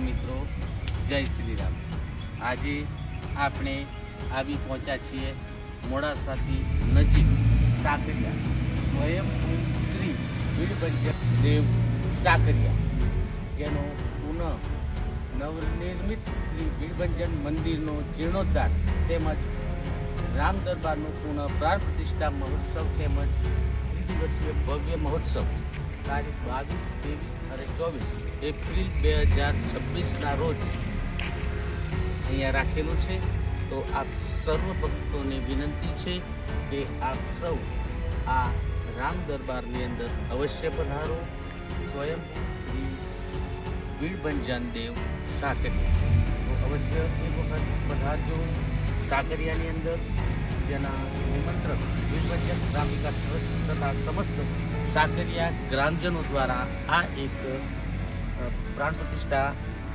મિત્રો. જય શ્રી રામ આજે આપણે આવી પહોંચ્યા છીએ મોડાસાથી નજીક સાકરિયા. સ્વયં શ્રી વીરભંજન દેવ સાકરિયા, જેનો પુનઃ નવનિર્મિત શ્રી વીરભંજન મંદિરનો જીર્ણોદ્ધાર તેમજ રામ દરબારનો પુનઃ પ્રાણ પ્રતિષ્ઠા મહોત્સવ તેમજ ત્રિદિવસીય ભવ્ય મહોત્સવ, તારીખ બાવીસ ત્રેવીસ ચોવીસ એપ્રિલ બે હજાર છવ્વીસના રોજ અહીંયા રાખેલું છે. તો આપ સર્વ ભક્તોને વિનંતી છે કે આપ સૌ આ રામ દરબારની અંદર અવશ્ય પધારો. સ્વયં શ્રી વીરભંજન દેવ સાકરિયા. તો અવશ્ય એક વખત પધારજો સાકરિયાની અંદર. જેના નિમંત્રક વીરભંજન વિકાસ ટ્રસ્ટ સમસ્ત સાકરિયા ગ્રામજનો દ્વારા આ એક પ્રાણ પ્રતિષ્ઠા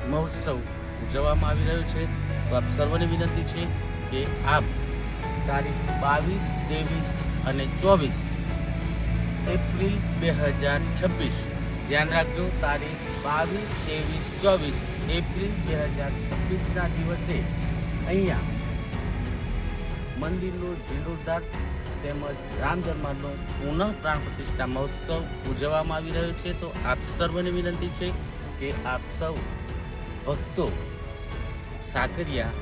મહોત્સવ ઉજવવામાં આવી રહ્યો છે. તો આપ સર્વને વિનંતી છે કે આપ તારીખ બાવીસ, ત્રેવીસ અને ચોવીસ એપ્રિલ બે હજાર છવ્વીસ, ધ્યાન રાખજો, તારીખ બાવીસ, ત્રેવીસ, ચોવીસ એપ્રિલ બે હજાર છવ્વીસના દિવસે અહીંયા મંદિરનું જીર્ણોદ્ધાર તેમજ રામ જન્મનો પુનઃ પ્રાણ પ્રતિષ્ઠા મહોત્સવ ઉજવવામાં આવી રહ્યો છે. તો આપ સર્વને વિનંતી છે કે આપ સૌ ભક્તો સાકરિયા,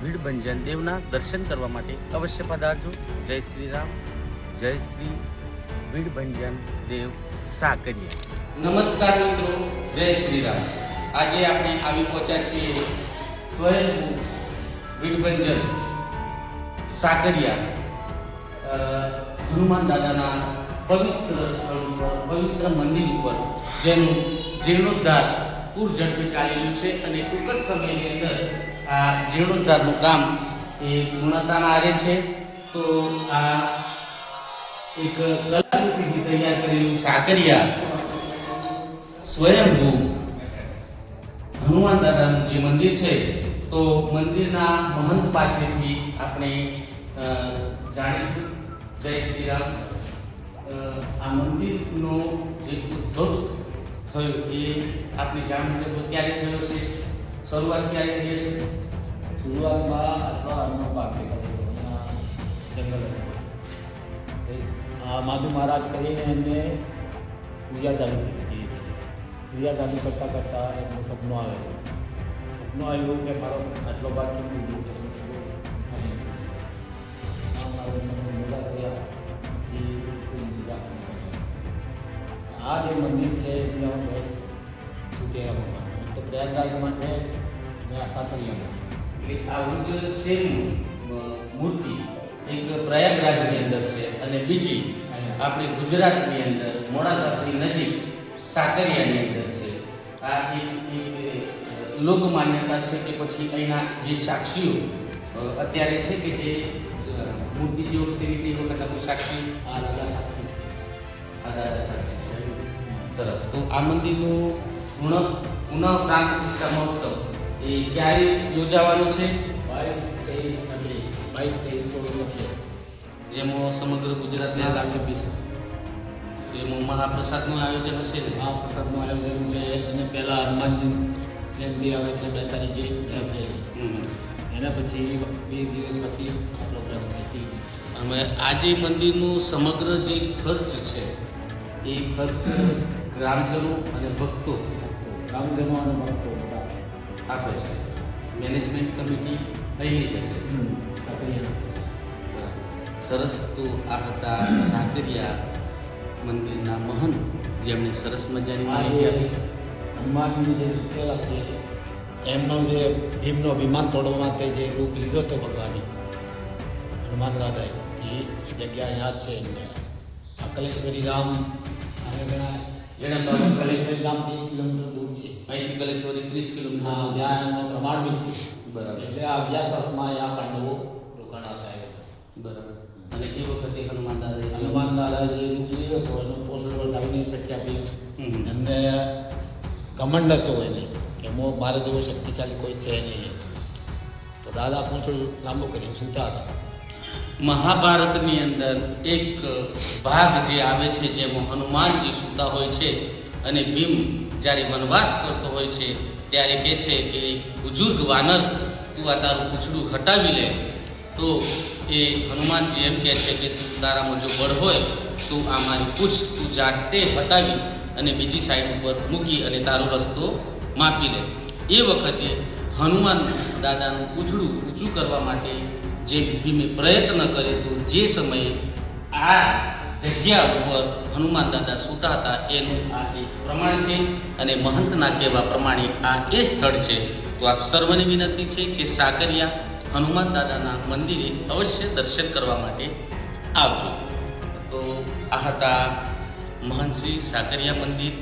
ભીડભંજન દેવના દર્શન કરવા માટે અવશ્ય પધારજો. જય શ્રી રામ, જય શ્રી ભીડભંજન દેવ સાકરિયા. નમસ્કાર મિત્રો, જય શ્રી રામ. આજે આપણે આવી પહોંચ્યા છીએ સ્વયં ભીડભંજન સાકરિયા હનુમાન દાદાના પવિત્ર સ્થળ ઉપર, પવિત્ર મંદિર ઉપર, જેનું જીર્ણોદ્ધાર પૂર ઝડપે ચાલી રહ્યું છે અને ટૂંક જ સમયની અંદર આ જીર્ણોદ્ધારનું કામ એ પૂર્ણતાના આરે છે. તો આ એક કલાકૃતિથી તૈયાર કરેલું સાકરિયા સ્વયંભૂ હનુમાન દાદાનું જે મંદિર છે, તો મંદિરના મહંત પાસેથી આપણે જાણીશું. જય શ્રી રામ અ, આ મંદિરનો જે ઉદ્ભવ થયો એ આપની જાણ મુજબ ક્યારે થયો છે? શરૂઆત ક્યારે થઈ હશે? શરૂઆતમાં આટલો અન્નો પાક દેખાતો જંગલ હતો. આ માધુ મહારાજ કરીને એમને પૂજા ચાલુ કરી પૂજા ચાલુ કરતાં કરતાં એમનો સપનો આવેલો. સપનો આવ્યું કે મારો આટલો ભાગ કેમ આ જે મંદિર છે હું ભગવાન. તો પ્રયાગરાજમાં છે ને આ સાકરિયામાં એટલે આ વૃદ્ધ સેમ મૂર્તિ એક પ્રયાગરાજની અંદર છે અને બીજી આપણી ગુજરાતની અંદર મોડાસાથી નજીક સાકરિયાની અંદર છે. આ એક લોક માન્યતા છે કે પછી અહીંના જે સાક્ષીઓ અત્યારે છે કે જે મૂર્તિ જે વખતે રીતે એ વખતના કોઈ સાક્ષી? આ દાદા સાક્ષી છે. આ દાદા સાક્ષી. સરસ. તો આ મંદિરનું પૂર્ણ પુનઃ પ્રાણ પ્રતિષ્ઠા મહોત્સવ એ ક્યારે યોજાવાનું છે? બાવીસ ત્રેવીસ અને બાવીસ ત્રેવીસ ચોવીસ છે. જેમાં સમગ્ર ગુજરાતના લાખ છવ્વીસ એમાં મહાપ્રસાદનું આયોજન હશે ને? મહાપ્રસાદનું આયોજન છે અને પહેલાં હનુમાનજી જયંતિ આવે છે બે તારીખે. એના પછી બે દિવસ પછી આ પ્રોગ્રામ થાય અમે આજે મંદિરનું સમગ્ર જે ખર્ચ છે એ ખર્ચ ગ્રામજનો અને ભક્તો રામજનો અને ભક્તો આપે છે. મેનેજમેન્ટ કમિટી અહીંની જશે. સરસ તો આ હતા સાકરિયા મંદિરના મહંત જેમણે સરસ મજાની માહિતી આપી. હનુમાનજી જે સુકેલા છે એમનો જે ભીમનો અભિમાન તોડવા માટે જે રૂપ લીધો હતો ભગવાને. હનુમાન દાદાએ એ જગ્યા યાદ છે એમને. અકલેશ્વરી રામ અને બાબા કલેશ્વરી ધામ ત્રીસ કિલોમીટર દૂર છે. અહીંથી કલેશ્વરી ત્રીસ હા કિલોમીટર જ્યાં એમનો પ્રમાણ બી છે. બરાબર. એટલે આ અભ્યાસમાં આ પાંડવો રોકાણા હતા બરાબર. અને એ વખતે હનુમાન દાદાએ જે- હનુમાન દાદા જે હતો એનો પોષણ નહીં શક્યા બી. એમને કમંડ હતો એને કે મો મારે જેવો શક્તિશાળી કોઈ છે નહીં. તો દાદા પૂંછડું લાંબુ કરીને સુતા હતા. મહાભારતની અંદર એક ભાગ જે આવે છે, જેમાં હનુમાનજી સૂતા હોય છે અને ભીમ જ્યારે વનવાસ કરતો હોય છે, ત્યારે કહે છે કે, બુજુર્ગ વાનર, તું આ તારું પૂછડું હટાવી લે. તો એ હનુમાનજી એમ કહે છે કે, તું તારામાં જો બળ હોય, તો આ મારી પૂછ તું જાતે હટાવી અને બીજી સાઈડ ઉપર મૂકી અને તારો રસ્તો માપી લે. એ વખતે હનુમાન દાદાનું પૂછડું ઊંચું કરવા માટે જે ભીમે પ્રયત્ન કર્યો હતો, જે સમયે આ જગ્યા ઉપર હનુમાન દાદા સૂતા હતા, એનું આ એક પ્રમાણ છે અને મહંતના કહેવા પ્રમાણે આ એ સ્થળ છે. તો આપ સર્વને વિનંતી છે કે સાકરિયા હનુમાન દાદાના મંદિરે અવશ્ય દર્શન કરવા માટે આવજો. તો આ હતા મહંતશ્રી સાકરિયા મંદિર.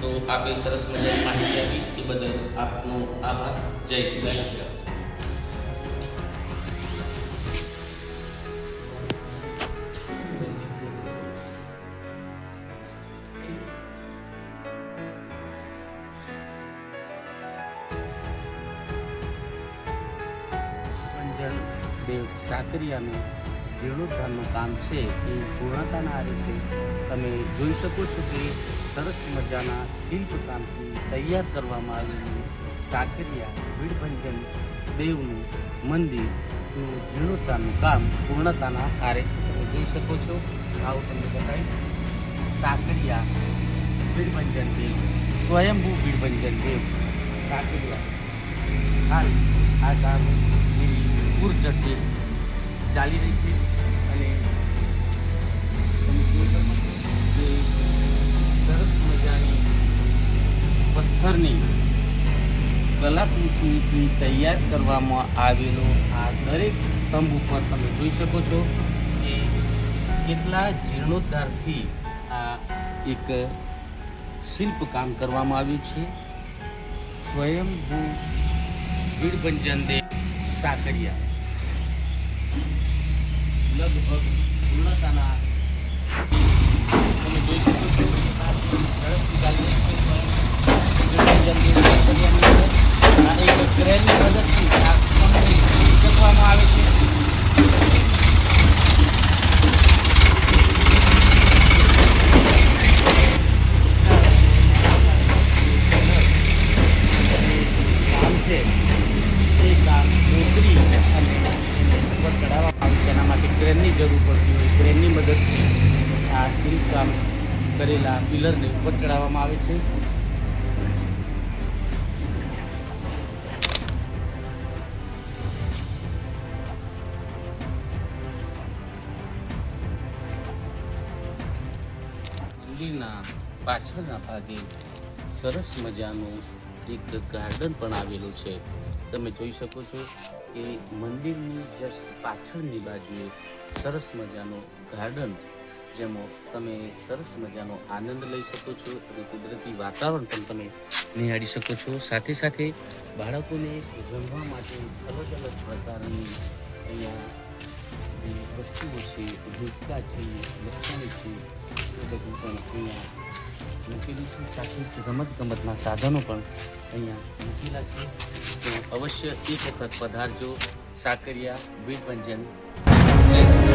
તો આપે સરસ મજાની માહિતી આપી. એ બદલ આપનો આભાર. જય શ્રી રામ દેવ સાકરિયાનું જીર્ણોદ્ધારનું કામ છે એ પૂર્ણતાના આરે છે તમે જોઈ શકો છો કે સરસ મજાના શિલ્પકામથી તૈયાર કરવામાં આવેલું સાકરિયા વીરભંજન દેવનું મંદિરનું જીર્ણોદ્ધારનું કામ પૂર્ણતાના આરે છે. તમે જોઈ શકો છો, આવું તમને બતાવી સાકરિયા વીરભંજન દેવ, સ્વયંભૂ વીરભંજન દેવ સાકરિયા હાલ આ કામ પૂરઝડપે ચાલી રહી છે અને કે સરસ મજાની પથ્થરની કલાકૃતિથી તૈયાર કરવામાં આવેલો આ દરેક સ્તંભ ઉપર તમે જોઈ શકો છો કે કેટલા જીર્ણોદ્ધારથી આ એક શિલ્પકામ કરવામાં આવ્યું છે. સ્વયંભૂ વીરભંજન દેવ સાકરિયા. લગભગ પૂર્ણતાના તમે જોઈ ઉપર ચડાવવામાં આવે છે. એના માટે ક્રેનની જરૂર પડતી હોય. ક્રેનની મદદથી આ શિલ્પકામ કરેલા પિલરને ઉપર ચડાવવામાં આવે છે. મંદિરના પાછળના ભાગે સરસ મજાનું એક ગાર્ડન પણ આવેલું છે. તમે જોઈ શકો છો. કે મંદિરની જસ્ટ પાછળની બાજુએ સરસ મજાનો ગાર્ડન જેમાં તમે સરસ મજાનો આનંદ લઈ શકો છો અને કુદરતી વાતાવરણ પણ તમે નિહાળી શકો છો. સાથે સાથે બાળકોને રમવા માટે અલગ અલગ પ્રકારની અહીંયા વસ્તુઓ છે ભૂચકા છે લક્ષણી છે, એ બધું પણ અહીંયા મૂકેલું સાથે રમત ગમતના સાધનો પણ અહીંયા મૂકેલા છે. તો અવશ્ય એક વખત પધારજો. સાકરિયા, વીરભંજન. જય શ્રી